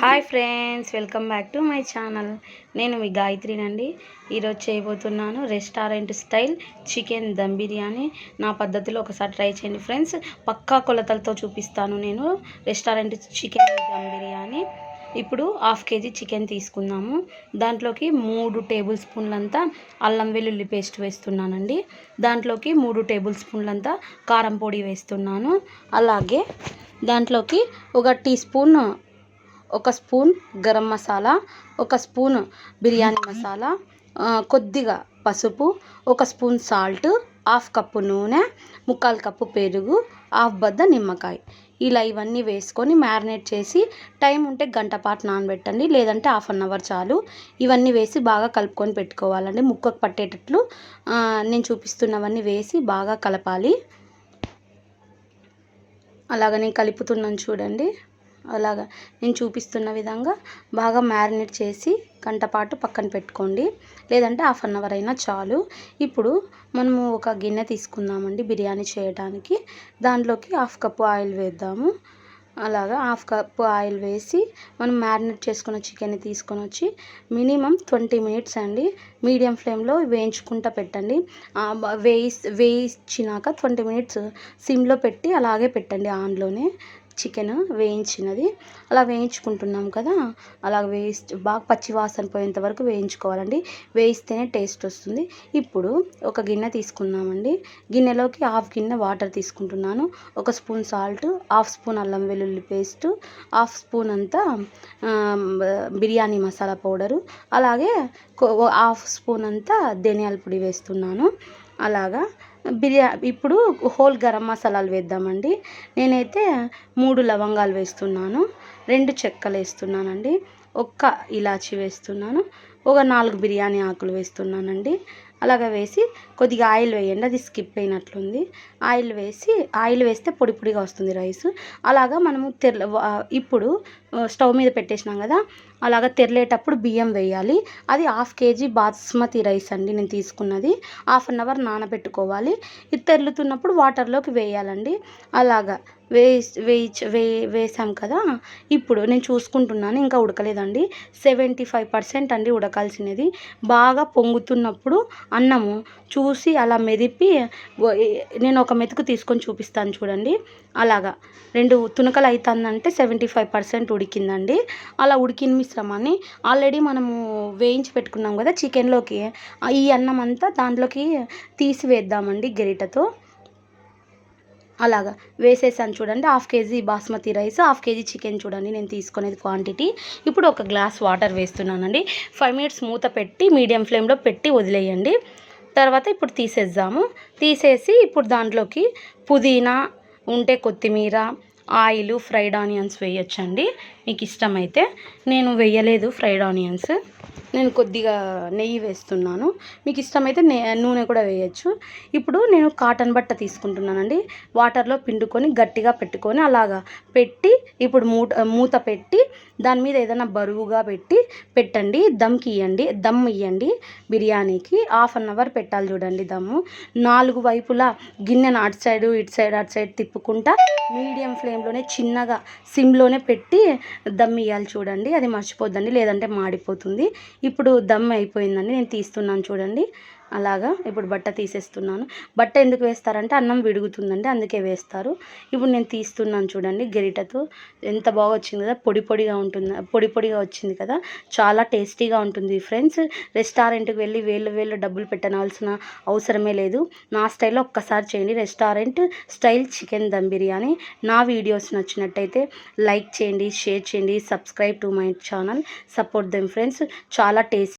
Hi friends welcome back to my channel. నేను మీ గాయత్రినండి. ఈరోజు చేయబోతున్నాను restaurant style chicken dum biryani. నా పద్ధతిలో ఒకసారి ట్రై చేయండి ఫ్రెండ్స్. పక్కా కొలతలతో చూపిస్తాను నేను రెస్టారెంట్ చికెన్ దమ్ బిర్యానీ. ఇప్పుడు హాఫ్ కేజీ చికెన్ తీసుకున్నాము దాంట్లోకి మూడు టేబుల్ స్పూన్లంతా అల్లం వెల్లుల్లి పేస్ట్ వేస్తున్నానండి. దాంట్లోకి మూడు టేబుల్ స్పూన్లంతా కారం పొడి వేస్తున్నాను. అలాగే దాంట్లోకి ఒక టీ స్పూన్ ఒక స్పూన్ గరం మసాలా ఒక స్పూన్ బిర్యానీ మసాలా కొద్దిగా పసుపు ఒక స్పూన్ సాల్ట్ హాఫ్ కప్పు నూనె ముక్కాలు కప్పు పెరుగు హాఫ్ బద్ద నిమ్మకాయ. ఇలా ఇవన్నీ వేసుకొని మ్యారినేట్ చేసి టైం ఉంటే గంట పాటు నానబెట్టండి లేదంటే హాఫ్ అన్ అవర్ చాలు. ఇవన్నీ వేసి బాగా కలుపుకొని పెట్టుకోవాలండి. ముక్కకు పట్టేటట్లు నేను చూపిస్తున్నవన్నీ వేసి బాగా కలపాలి. అలాగ నేను కలుపుతున్నాను చూడండి. అలాగా. నేను చూపిస్తున్న విధంగా బాగా మ్యారినేట్ చేసి గంట పాటు పక్కన పెట్టుకోండి. లేదంటే హాఫ్ అన్ అవర్ అయినా చాలు. ఇప్పుడు మనము ఒక గిన్నె తీసుకుందామండి బిర్యానీ చేయడానికి దాంట్లోకి హాఫ్ కప్పు ఆయిల్ వేద్దాము. అలాగా హాఫ్ కప్ ఆయిల్ వేసి మనం మ్యారినేట్ చేసుకున్న చికెన్ని తీసుకొని వచ్చి మినిమం ట్వంటీ మినిట్స్ అండి మీడియం ఫ్లేమ్లో వేయించుకుంటా పెట్టండి. వేయి వేయించినాక ట్వంటీ మినిట్స్ సిమ్లో పెట్టి అలాగే పెట్టండి ఆన్లోనే. చికెన్ వేయించినది. అలా వేయించుకుంటున్నాం కదా అలా వేయి బాగా పచ్చి వాసన పోయేంత వరకు వేయించుకోవాలండి. వేయిస్తేనే టేస్ట్ వస్తుంది. ఇప్పుడు ఒక గిన్నె తీసుకున్నామండి గిన్నెలోకి హాఫ్ గిన్నె వాటర్ తీసుకుంటున్నాను. ఒక స్పూన్ సాల్ట్ హాఫ్ స్పూన్ అల్లం వెల్లుల్లి పేస్ట్ హాఫ్ స్పూన్ అంతా బిర్యానీ మసాలా పౌడరు. అలాగే హాఫ్ స్పూన్ అంతా ధనియాల పొడి వేస్తున్నాను. అలాగా బిర్యా ఇప్పుడు హోల్ గరం మసాలాలు వేద్దామండి. నేనైతే మూడు లవంగాలు వేస్తున్నాను రెండు చెక్కలు వేస్తున్నానండి ఒక్క ఇలాచి వేస్తున్నాను ఒక నాలుగు బిర్యానీ ఆకులు వేస్తున్నానండి. అలాగ వేసి కొద్దిగా ఆయిల్ వేయండి అది స్కిప్ అయినట్లుంది. ఆయిల్ వేసి ఆయిల్ వేస్తే పొడి పొడిగా వస్తుంది రైస్. అలాగా మనము తెల్ల ఇప్పుడు స్టవ్ మీద పెట్టేసినాం కదా అలాగ తెరలేటప్పుడు బియ్యం వేయాలి. అది హాఫ్ కేజీ బాస్మతి రైస్ అండి నేను తీసుకున్నది. హాఫ్ అన్ అవర్ నానబెట్టుకోవాలి. ఇది తెరులుతున్నప్పుడు వాటర్లోకి వేయాలండి. అలాగా వేసి వేయి వే వేసాం కదా ఇప్పుడు నేను చూసుకుంటున్నాను ఇంకా ఉడకలేదండి. సెవెంటీ ఫైవ్ పర్సెంట్ అండి ఉడకాల్సినది. బాగా పొంగుతున్నప్పుడు అన్నము చూసి అలా మెదిపి నేను ఒక మెతుకు తీసుకొని చూపిస్తాను చూడండి. అలాగా రెండు తునకలు అవుతుందంటే సెవెంటీ ఫైవ్ పర్సెంట్ ఉడికిందండి. అలా ఉడికిన మిశ్రమాన్ని ఆల్రెడీ మనము వేయించి పెట్టుకున్నాం కదా చికెన్లోకి. ఈ అన్నం అంతా దాంట్లోకి తీసివేద్దామండి గరిటతో. అలాగా. వేసేసాను చూడండి. Half KG basmati rice half KG chicken చూడండి. నేను తీసుకునేది క్వాంటిటీ. ఇప్పుడు ఒక గ్లాస్ వాటర్ వేస్తున్నానండి. ఫైవ్ మినిట్స్ మూత పెట్టి మీడియం ఫ్లేమ్లో పెట్టి వదిలేయండి. తర్వాత ఇప్పుడు తీసేద్దాము. తీసేసి ఇప్పుడు దాంట్లోకి పుదీనా ఉంటే కొత్తిమీర ఆయిల్ ఫ్రైడ్ ఆనియన్స్ వేయొచ్చండి. మీకు ఇష్టమైతే నేను వేయలేదు ఫ్రైడ్ ఆనియన్స్. నేను కొద్దిగా నెయ్యి వేస్తున్నాను. మీకు ఇష్టమైతే నే నూనె కూడా వేయచ్చు. ఇప్పుడు నేను కాటన్ బట్ట తీసుకుంటున్నానండి. వాటర్లో పిండుకొని గట్టిగా పెట్టుకొని అలాగా పెట్టి ఇప్పుడు మూట మూత పెట్టి దాని మీద ఏదైనా బరువుగా పెట్టి పెట్టండి. దమ్కి ఇవ్వండి దమ్ ఇవ్వండి బిర్యానీకి. హాఫ్ అన్ అవర్ పెట్టాలి చూడండి దమ్ము నాలుగు వైపులా గిన్నెను అటు సైడు ఇటు సైడ్ అటు సైడ్ తిప్పుకుంటా మీడియం ఫ్లేమ్లోనే చిన్నగా సిమ్లోనే పెట్టి దమ్ ఇవ్వాలి చూడండి. అది మర్చిపోద్దండి. లేదంటే మాడిపోతుంది. ఇప్పుడు దమ్ అయిపోయిందండి నేను తీస్తున్నాను చూడండి. అలాగా ఇప్పుడు బట్ట తీసేస్తున్నాను. బట్ట ఎందుకు వేస్తారంటే అన్నం విడుగుతుందండి అందుకే వేస్తారు. ఇప్పుడు నేను తీస్తున్నాను చూడండి గెరిటతో. ఎంత బాగా వచ్చింది కదా పొడి పొడిగా ఉంటుంది పొడి పొడిగా వచ్చింది కదా. చాలా టేస్టీగా ఉంటుంది ఫ్రెండ్స్. రెస్టారెంట్కి వెళ్ళి వేలు వేలు డబ్బులు పెట్టనవలసిన అవసరమే లేదు. నా స్టైల్లో ఒక్కసారి చేయండి. Restaurant style chicken dum biryani. నా వీడియోస్ నచ్చినట్టయితే లైక్ చేయండి షేర్ చేయండి subscribe to my channel. Support them friends. చాలా టేస్ట్